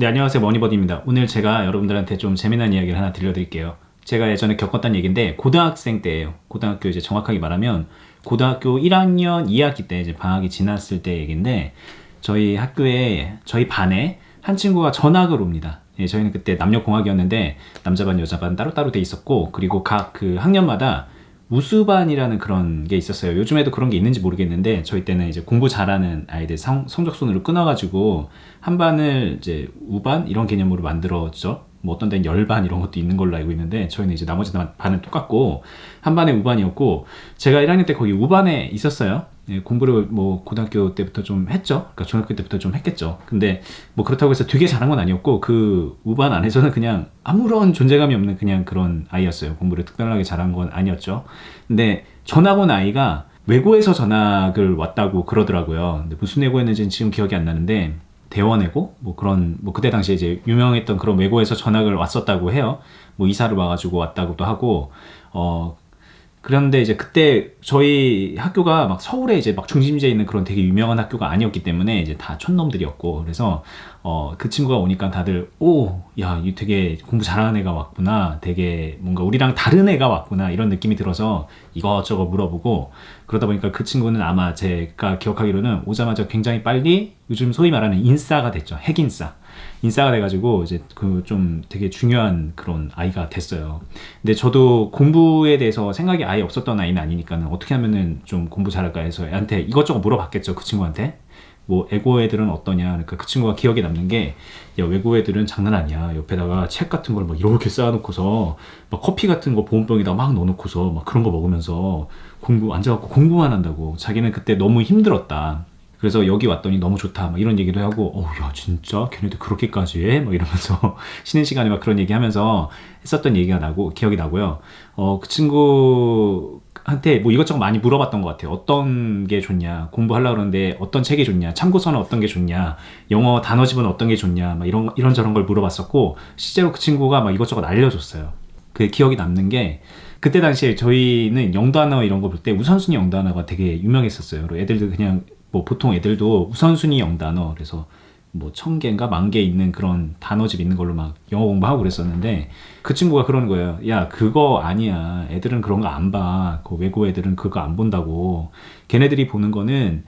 네, 안녕하세요. 머니버디입니다. 오늘 제가 여러분들한테 좀 재미난 이야기를 하나 들려드릴게요. 제가 예전에 겪었던 얘기인데, 고등학생 때예요. 고등학교 이제 정확하게 말하면, 고등학교 1학년 2학기 때 이제 방학이 지났을 때 얘기인데, 저희 학교에, 저희 반에 한 친구가 전학을 옵니다. 예, 저희는 그때 남녀공학이었는데, 남자반, 여자반 따로따로 돼 있었고, 그리고 각 그 학년마다 우수반이라는 그런 게 있었어요. 요즘에도 그런 게 있는지 모르겠는데 저희 때는 이제 공부 잘하는 아이들 성, 성적순으로 끊어가지고 한 반을 이제 우반 이런 개념으로 만들었죠. 뭐 어떤 데는 열반 이런 것도 있는 걸로 알고 있는데 저희는 이제 나머지 반은 똑같고 한 반에 우반이었고 제가 1학년 때 거기 우반에 있었어요. 예, 공부를 뭐 고등학교 때부터 좀 했죠. 그러니까 중학교 때부터 좀 했겠죠. 근데 뭐 그렇다고 해서 되게 잘한 건 아니었고 그 우반 안에서는 그냥 아무런 존재감이 없는 그냥 그런 아이였어요. 공부를 특별하게 잘한 건 아니었죠. 근데 전학 온 아이가 외고에서 전학을 왔다고 그러더라고요. 근데 무슨 외고였는지는 지금 기억이 안 나는데 대원외고 뭐 그런 뭐 그때 당시에 이제 유명했던 그런 외고에서 전학을 왔었다고 해요. 뭐 이사를 와가지고 왔다고도 하고 어 그런데 이제 그때 저희 학교가 막 서울에 이제 막 중심지에 있는 그런 되게 유명한 학교가 아니었기 때문에 이제 다 촌놈들이었고 그래서 어 그 친구가 오니까 다들 오야이 되게 공부 잘하는 애가 왔구나. 되게 뭔가 우리랑 다른 애가 왔구나. 이런 느낌이 들어서 이것저것 물어보고 그러다 보니까 그 친구는 아마 제가 기억하기로는 오자마자 굉장히 빨리 요즘 소위 말하는 인싸가 됐죠. 핵인싸 인싸가 돼가지고 이제 그 좀 되게 중요한 그런 아이가 됐어요. 근데 저도 공부에 대해서 생각이 아예 없었던 아이는 아니니까는 어떻게 하면은 좀 공부 잘할까 해서 애한테 이것저것 물어봤겠죠. 그 친구한테. 뭐 애고 애들은 어떠냐 그러니까 그 친구가 기억에 남는 게 야 외고 애들은 장난 아니야 옆에다가 책 같은 걸 막 이렇게 쌓아놓고서 막 커피 같은 거 보온병에다 막 넣어놓고서 막 그런 거 먹으면서 공부 앉아갖고 공부만 한다고 자기는 그때 너무 힘들었다 그래서 여기 왔더니 너무 좋다 막 이런 얘기도 하고 어야 진짜? 걔네들 그렇게까지 해? 막 이러면서 쉬는 시간에 막 그런 얘기 하면서 했었던 얘기가 나고 기억이 나고요. 어 그 친구한테 뭐 이것저것 많이 물어봤던 것 같아요 어떤 게 좋냐? 공부하려고 그러는데 어떤 책이 좋냐? 참고서는 어떤 게 좋냐? 영어 단어집은 어떤 게 좋냐? 막 이런 이런 저런 걸 물어봤었고 실제로 그 친구가 막 이것저것 알려줬어요. 그 기억이 남는 게 그때 당시에 저희는 영단어 이런 거 볼 때 우선순위 영단어가 되게 유명했었어요. 애들도 그냥 뭐 보통 애들도 우선순위 영단어 그래서 뭐 천 개인가 만 개 있는 그런 단어집 있는 걸로 막 영어 공부하고 그랬었는데 그 친구가 그러는 거예요. 야 그거 아니야. 애들은 그런 거 안 봐. 그 외고 애들은 그거 안 본다고. 걔네들이 보는 거는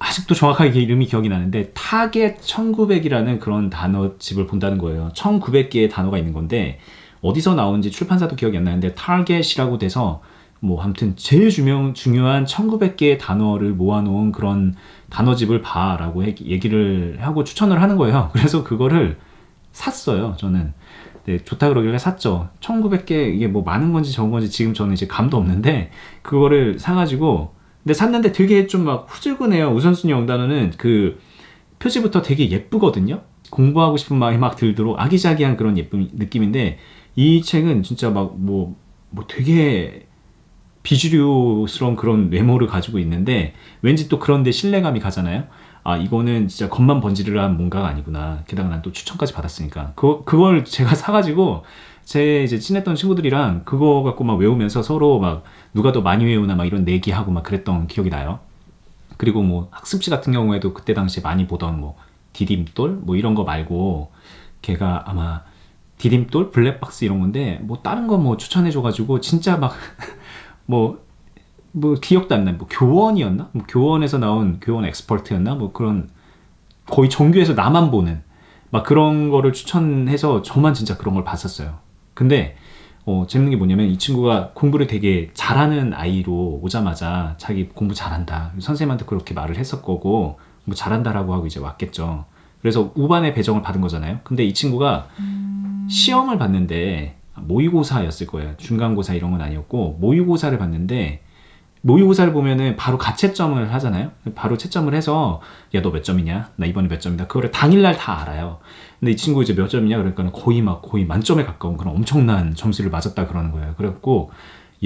아직도 정확하게 이름이 기억이 나는데 타겟 1900이라는 그런 단어집을 본다는 거예요. 1900개의 단어가 있는 건데 어디서 나온지 출판사도 기억이 안 나는데 타겟이라고 돼서 뭐 아무튼 제일 중요, 중요한 1900개의 단어를 모아놓은 그런 단어집을 봐라고 얘기를 하고 추천을 하는 거예요. 그래서 그거를 샀어요. 저는 네, 좋다 그러길래 샀죠. 1900개 이게 뭐 많은 건지 적은 건지 지금 저는 이제 감도 없는데 그거를 사가지고 근데 샀는데 되게 좀 막 후질근해요. 우선순위 영단어는 그 표지부터 되게 예쁘거든요. 공부하고 싶은 마음이 막 들도록 아기자기한 그런 예쁜 느낌인데 이 책은 진짜 막 뭐뭐 뭐 되게 비주류스러운 그런 외모를 가지고 있는데 왠지 또 그런데 신뢰감이 가잖아요. 아 이거는 진짜 겉만 번지르르한 뭔가가 아니구나. 게다가 난 또 추천까지 받았으니까 그 그걸 제가 사가지고 제 이제 친했던 친구들이랑 그거 갖고 막 외우면서 서로 막 누가 더 많이 외우나 막 이런 내기하고 막 그랬던 기억이 나요. 그리고 뭐 학습지 같은 경우에도 그때 당시에 많이 보던 뭐 디딤돌 뭐 이런 거 말고 걔가 아마 디딤돌 블랙박스 이런 건데 뭐 다른 거 뭐 추천해 줘가지고 진짜 막 뭐, 뭐 기억도 안 나요. 뭐 교원이었나? 뭐 교원에서 나온 교원 엑스퍼트였나? 뭐 그런 거의 정규에서 나만 보는 막 그런 거를 추천해서 저만 진짜 그런 걸 봤었어요. 근데 어, 재밌는 게 뭐냐면 이 친구가 공부를 되게 잘하는 아이로 오자마자 자기 공부 잘한다. 선생님한테 그렇게 말을 했었 거고 뭐 잘한다라고 하고 이제 왔겠죠. 그래서 우반의 배정을 받은 거잖아요. 근데 이 친구가 시험을 봤는데 모의고사였을 거예요. 중간고사 이런 건 아니었고 모의고사를 봤는데 모의고사를 보면은 바로 가채점을 하잖아요. 바로 채점을 해서 야 너 몇 점이냐? 나 이번에 몇 점이다. 그거를 당일날 다 알아요. 근데 이 친구 이제 몇 점이냐? 그러니까 거의 막 거의 만점에 가까운 그런 엄청난 점수를 맞았다 그러는 거예요. 그래갖고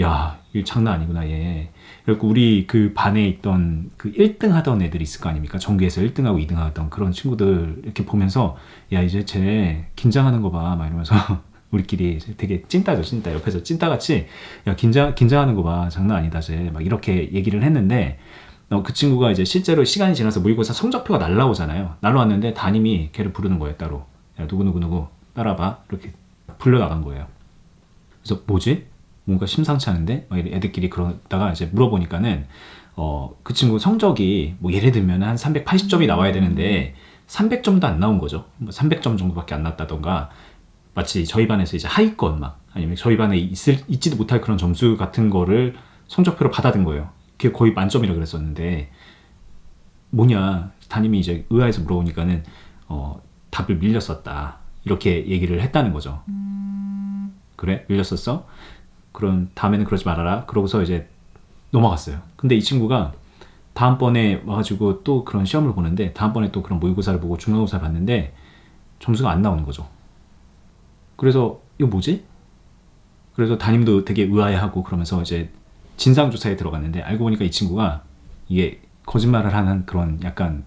야 이거 장난 아니구나 얘. 그래갖고 우리 그 반에 있던 그 1등 하던 애들이 있을 거 아닙니까? 전교에서 1등하고 2등 하던 그런 친구들 이렇게 보면서 야 이제 쟤 긴장하는 거 봐. 막 이러면서 우리끼리 되게 찐따죠, 찐따. 옆에서 찐따같이, 야, 긴장, 긴장하는 거 봐. 장난 아니다, 쟤. 막 이렇게 얘기를 했는데, 어, 그 친구가 이제 실제로 시간이 지나서 모의고사 성적표가 날라오잖아요. 날라왔는데 담임이 걔를 부르는 거예요, 따로. 야 누구누구누구 따라봐 이렇게 불려나간 거예요 그래서 뭐지? 뭔가 심상치 않은데? 막 애들끼리 그러다가 이제 물어보니까는 어, 그 친구 성적이 뭐 예를 들면 한 380점이 나와야 되는데 300점도 안 나온 거죠. 뭐 300점 정도밖에 안 났다던가 마치 저희 반에서 이제 하위권 막 아니면 저희 반에 있을 있지도 못할 그런 점수 같은 거를 성적표로 받아든 거예요. 그게 거의 만점이라 그랬었는데 뭐냐 담임이 이제 의아해서 물어보니까는 어, 답을 밀렸었다 이렇게 얘기를 했다는 거죠. 그래 밀렸었어? 그럼 다음에는 그러지 말아라. 그러고서 이제 넘어갔어요. 근데 이 친구가 다음번에 와가지고 또 그런 시험을 보는데 다음번에 또 그런 모의고사를 보고 중간고사를 봤는데 점수가 안 나오는 거죠. 그래서 이거 뭐지? 그래서 담임도 되게 의아해하고 그러면서 이제 진상조사에 들어갔는데 알고 보니까 이 친구가 이게 거짓말을 하는 그런 약간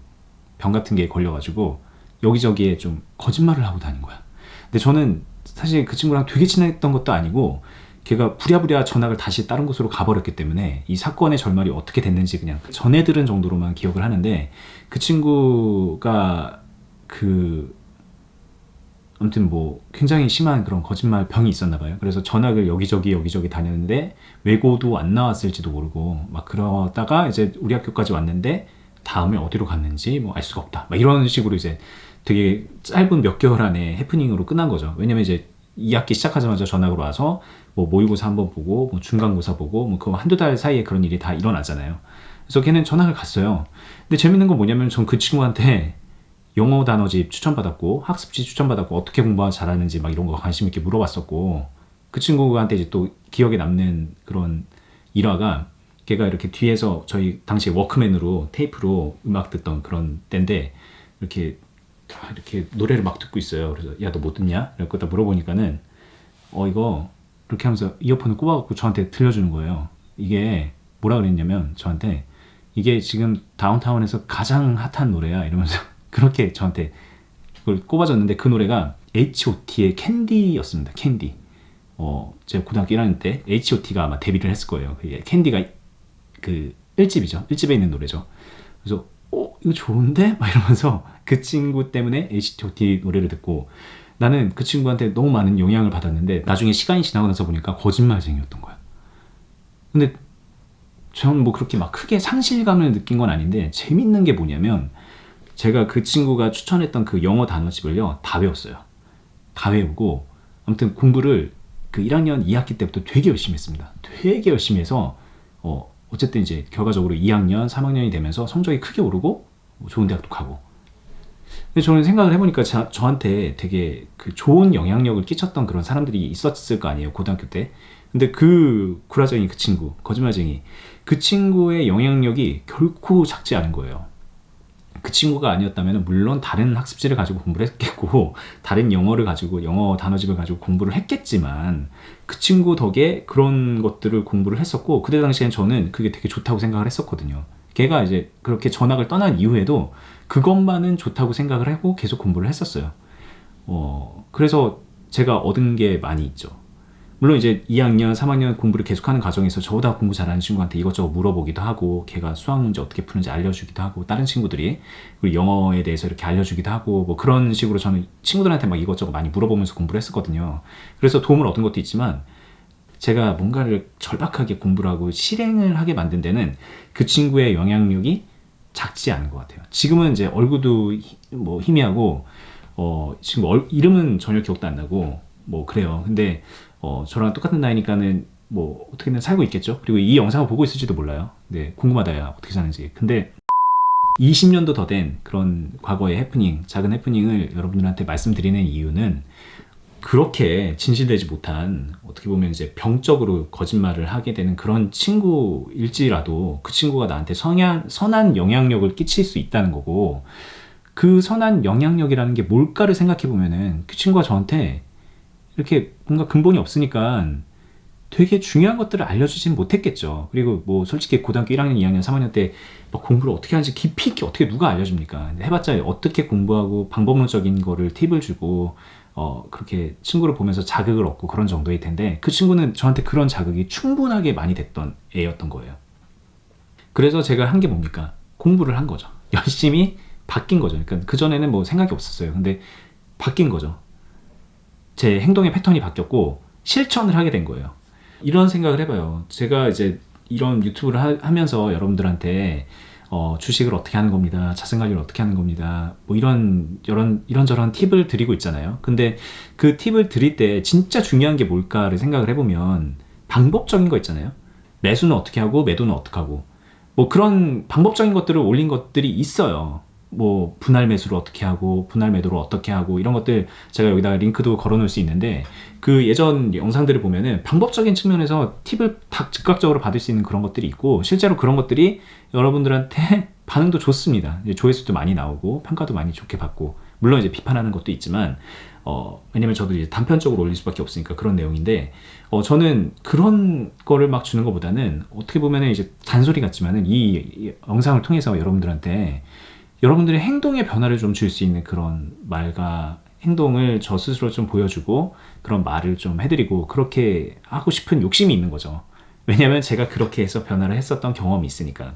병 같은 게 걸려가지고 여기저기에 좀 거짓말을 하고 다닌 거야. 근데 저는 사실 그 친구랑 되게 친했던 것도 아니고 걔가 부랴부랴 전학을 다시 다른 곳으로 가버렸기 때문에 이 사건의 절말이 어떻게 됐는지 그냥 전해 들은 정도로만 기억을 하는데 그 친구가 그 아무튼 뭐 굉장히 심한 그런 거짓말 병이 있었나 봐요. 그래서 전학을 여기저기 여기저기 다녔는데 외고도 안 나왔을지도 모르고 막 그러다가 이제 우리 학교까지 왔는데 다음에 어디로 갔는지 뭐 알 수가 없다. 막 이런 식으로 이제 되게 짧은 몇 개월 안에 해프닝으로 끝난 거죠. 왜냐면 이제 2학기 시작하자마자 전학으로 와서 뭐 모의고사 한번 보고 뭐 중간고사 보고 뭐 그 한두 달 사이에 그런 일이 다 일어나잖아요. 그래서 걔는 전학을 갔어요. 근데 재밌는 건 뭐냐면 전 그 친구한테 영어 단어집 추천받았고 학습지 추천받았고 어떻게 공부 잘하는지 막 이런 거 관심 있게 물어봤었고 그 친구한테 이제 또 기억에 남는 그런 일화가 걔가 이렇게 뒤에서 저희 당시에 워크맨으로 테이프로 음악 듣던 그런 때인데 이렇게 이렇게 노래를 막 듣고 있어요. 그래서 야 너 못 듣냐? 이렇게 딱 물어보니까는 어 이거 이렇게 하면서 이어폰을 꼽아갖고 저한테 들려주는 거예요. 이게 뭐라 그랬냐면 저한테 이게 지금 다운타운에서 가장 핫한 노래야 이러면서 그렇게 저한테 그걸 꼽아줬는데 그 노래가 H.O.T의 캔디였습니다. 캔디. 어, 제가 고등학교 1학년 때 H.O.T가 아마 데뷔를 했을 거예요. 캔디가 그 1집이죠. 1집에 있는 노래죠. 그래서 어, 이거 좋은데? 막 이러면서 그 친구 때문에 H.O.T 노래를 듣고 나는 그 친구한테 너무 많은 영향을 받았는데 나중에 시간이 지나고 나서 보니까 거짓말쟁이였던 거야. 근데 저는 뭐 그렇게 막 크게 상실감을 느낀 건 아닌데 재밌는 게 뭐냐면 제가 그 친구가 추천했던 그 영어 단어집을요 다 외웠어요. 다 외우고 아무튼 공부를 그 1학년 2학기 때부터 되게 열심히 했습니다. 되게 열심히 해서 어 어쨌든 이제 결과적으로 2학년, 3학년이 되면서 성적이 크게 오르고 뭐 좋은 대학도 가고 근데 저는 생각을 해보니까 자, 저한테 되게 그 좋은 영향력을 끼쳤던 그런 사람들이 있었을 거 아니에요 고등학교 때 근데 그 구라쟁이 그 친구 거짓말쟁이 그 친구의 영향력이 결코 작지 않은 거예요 그 친구가 아니었다면 물론 다른 학습지를 가지고 공부를 했겠고 다른 영어를 가지고 영어 단어집을 가지고 공부를 했겠지만 그 친구 덕에 그런 것들을 공부를 했었고 그때 당시엔 저는 그게 되게 좋다고 생각을 했었거든요 걔가 이제 그렇게 전학을 떠난 이후에도 그것만은 좋다고 생각을 하고 계속 공부를 했었어요. 어, 그래서 제가 얻은 게 많이 있죠. 물론 이제 2학년, 3학년 공부를 계속하는 과정에서 저보다 공부 잘하는 친구한테 이것저것 물어보기도 하고, 걔가 수학 문제 어떻게 푸는지 알려주기도 하고, 다른 친구들이 그리고 영어에 대해서 이렇게 알려주기도 하고, 뭐 그런 식으로 저는 친구들한테 막 이것저것 많이 물어보면서 공부를 했었거든요. 그래서 도움을 얻은 것도 있지만, 제가 뭔가를 절박하게 공부를 하고 실행을 하게 만든 데는 그 친구의 영향력이 작지 않은 것 같아요. 지금은 이제 얼굴도 뭐 희미하고 어 지금 얼, 이름은 전혀 기억도 안 나고 뭐 그래요. 근데 어 저랑 똑같은 나이니까는 뭐 어떻게든 살고 있겠죠. 그리고 이 영상을 보고 있을지도 몰라요. 네 궁금하다 야 어떻게 사는지. 근데 20년도 더 된 그런 과거의 해프닝, 작은 해프닝을 여러분들한테 말씀드리는 이유는 그렇게 진실되지 못한 어떻게 보면 이제 병적으로 거짓말을 하게 되는 그런 친구일지라도 그 친구가 나한테 선한, 선한 영향력을 끼칠 수 있다는 거고 그 선한 영향력이라는 게 뭘까를 생각해 보면은 그 친구가 저한테 이렇게 뭔가 근본이 없으니까 되게 중요한 것들을 알려주진 못했겠죠. 그리고 뭐 솔직히 고등학교 1학년, 2학년, 3학년 때 공부를 어떻게 하는지 깊이 있게 어떻게 누가 알려줍니까? 해봤자 어떻게 공부하고 방법론적인 거를 팁을 주고 어, 그렇게 친구를 보면서 자극을 얻고 그런 정도일 텐데 그 친구는 저한테 그런 자극이 충분하게 많이 됐던 애였던 거예요. 그래서 제가 한 게 뭡니까? 공부를 한 거죠. 열심히 바뀐 거죠. 그러니까 그 전에는 뭐 생각이 없었어요. 근데 바뀐 거죠. 제 행동의 패턴이 바뀌었고 실천을 하게 된 거예요. 이런 생각을 해봐요. 제가 이제 이런 유튜브를 하, 면서 여러분들한테 어, 주식을 어떻게 하는 겁니다. 자산 관리를 어떻게 하는 겁니다. 뭐 이런 이런 이런저런 팁을 드리고 있잖아요. 근데 그 팁을 드릴 때 진짜 중요한 게 뭘까를 생각을 해보면 방법적인 거 있잖아요. 매수는 어떻게 하고 매도는 어떻게 하고 뭐 그런 방법적인 것들을 올린 것들이 있어요. 뭐 분할 매수를 어떻게 하고 분할 매도를 어떻게 하고 이런 것들 제가 여기다가 링크도 걸어 놓을 수 있는데 그 예전 영상들을 보면은 방법적인 측면에서 팁을 다 즉각적으로 받을 수 있는 그런 것들이 있고 실제로 그런 것들이 여러분들한테 반응도 좋습니다. 조회수도 많이 나오고 평가도 많이 좋게 받고 물론 이제 비판하는 것도 있지만 어 왜냐면 저도 이제 단편적으로 올릴 수밖에 없으니까 그런 내용인데 어 저는 그런 거를 막 주는 것보다는 어떻게 보면은 이제 잔소리 같지만은 이, 이 영상을 통해서 여러분들한테 여러분들의 행동의 변화를 좀 줄 수 있는 그런 말과 행동을 저 스스로 좀 보여주고 그런 말을 좀 해드리고 그렇게 하고 싶은 욕심이 있는 거죠. 왜냐면 제가 그렇게 해서 변화를 했었던 경험이 있으니까.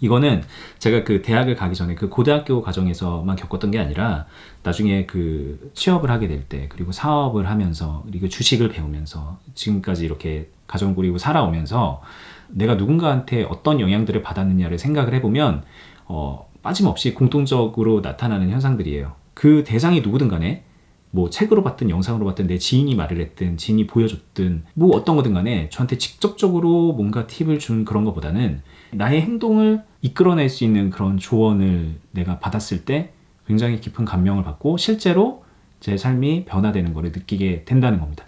이거는 제가 그 대학을 가기 전에 그 고등학교 과정에서만 겪었던 게 아니라 나중에 그 취업을 하게 될 때 그리고 사업을 하면서 그리고 주식을 배우면서 지금까지 이렇게 가정 꾸리고 살아오면서 내가 누군가한테 어떤 영향들을 받았느냐를 생각을 해보면 어, 빠짐없이 공통적으로 나타나는 현상들이에요. 그 대상이 누구든 간에 뭐 책으로 봤든 영상으로 봤든 내 지인이 말을 했든 지인이 보여줬든 뭐 어떤 거든 간에 저한테 직접적으로 뭔가 팁을 준 그런 것보다는 나의 행동을 이끌어낼 수 있는 그런 조언을 내가 받았을 때 굉장히 깊은 감명을 받고 실제로 제 삶이 변화되는 거를 느끼게 된다는 겁니다.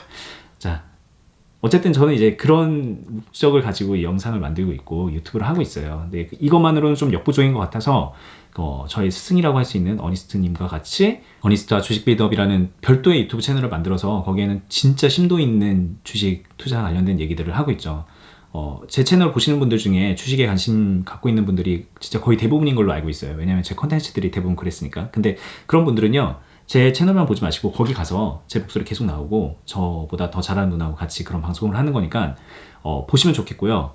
자, 어쨌든 저는 이제 그런 목적을 가지고 이 영상을 만들고 있고 유튜브를 하고 있어요. 근데 이것만으로는 좀 역부족인 것 같아서 어, 저희 스승이라고 할 수 있는 어니스트님과 같이 어니스트와 주식 빌드업이라는 별도의 유튜브 채널을 만들어서 거기에는 진짜 심도 있는 주식 투자 관련된 얘기들을 하고 있죠. 어, 제 채널 보시는 분들 중에 주식에 관심 갖고 있는 분들이 진짜 거의 대부분인 걸로 알고 있어요. 왜냐면 제 컨텐츠들이 대부분 그랬으니까. 근데 그런 분들은요, 제 채널만 보지 마시고 거기 가서 제 목소리 계속 나오고 저보다 더 잘하는 누나하고 같이 그런 방송을 하는 거니까 어, 보시면 좋겠고요.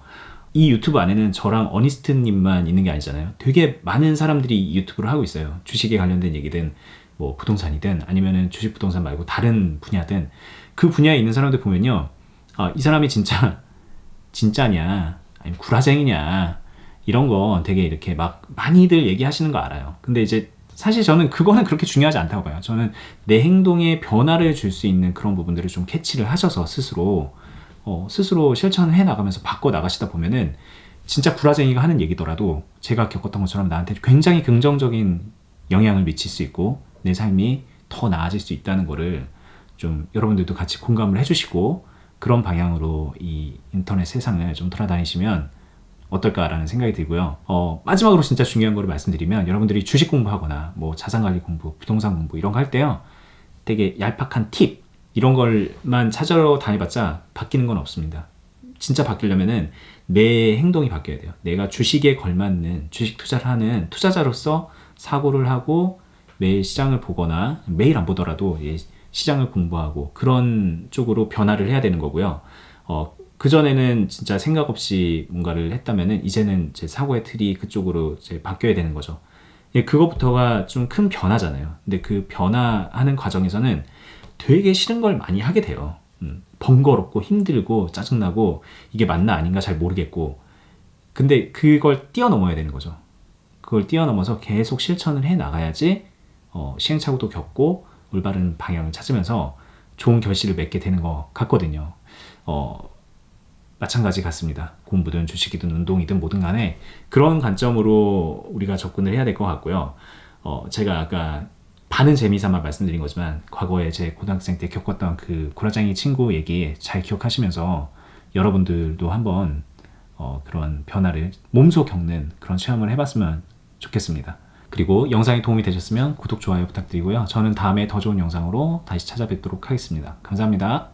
이 유튜브 안에는 저랑 어니스트님만 있는 게 아니잖아요. 되게 많은 사람들이 이 유튜브를 하고 있어요. 주식에 관련된 얘기든 뭐 부동산이든 아니면은 주식 부동산 말고 다른 분야든 그 분야에 있는 사람들 보면요. 아, 이 사람이 진짜 진짜냐 아니면 구라쟁이냐 이런 거 되게 이렇게 막 많이들 얘기하시는 거 알아요. 근데 이제 사실 저는 그거는 그렇게 중요하지 않다고 봐요. 저는 내 행동에 변화를 줄 수 있는 그런 부분들을 좀 캐치를 하셔서 스스로 어, 스스로 실천을 해 나가면서 바꿔 나가시다 보면은 진짜 구라쟁이가 하는 얘기더라도 제가 겪었던 것처럼 나한테 굉장히 긍정적인 영향을 미칠 수 있고 내 삶이 더 나아질 수 있다는 거를 좀 여러분들도 같이 공감을 해주시고 그런 방향으로 이 인터넷 세상을 좀 돌아다니시면 어떨까라는 생각이 들고요. 어, 마지막으로 진짜 중요한 거를 말씀드리면 여러분들이 주식 공부하거나 뭐 자산관리 공부, 부동산 공부 이런 거 할 때요. 되게 얄팍한 팁 이런 걸만 찾아러 다녀봤자 바뀌는 건 없습니다. 진짜 바뀌려면은 내 행동이 바뀌어야 돼요. 내가 주식에 걸맞는 주식 투자를 하는 투자자로서 사고를 하고 매일 시장을 보거나 매일 안 보더라도 예, 시장을 공부하고 그런 쪽으로 변화를 해야 되는 거고요. 어, 그 전에는 진짜 생각 없이 뭔가를 했다면은 이제는 제 사고의 틀이 그쪽으로 이제 바뀌어야 되는 거죠. 예, 그것부터가 좀 큰 변화잖아요. 근데 그 변화하는 과정에서는 되게 싫은 걸 많이 하게 돼요. 음, 번거롭고 힘들고 짜증나고 이게 맞나 아닌가 잘 모르겠고 근데 그걸 뛰어넘어야 되는 거죠. 그걸 뛰어넘어서 계속 실천을 해 나가야지 어, 시행착오도 겪고 올바른 방향을 찾으면서 좋은 결실을 맺게 되는 것 같거든요. 어, 마찬가지 같습니다. 공부든 주식이든 운동이든 뭐든 간에 그런 관점으로 우리가 접근을 해야 될 것 같고요. 어, 제가 아까 반은 재미삼아 말씀드린 거지만 과거에 제 고등학생 때 겪었던 그 구라장이 친구 얘기 잘 기억하시면서 여러분들도 한번 어, 그런 변화를 몸소 겪는 그런 체험을 해봤으면 좋겠습니다. 그리고 영상이 도움이 되셨으면 구독, 좋아요 부탁드리고요. 저는 다음에 더 좋은 영상으로 다시 찾아뵙도록 하겠습니다. 감사합니다.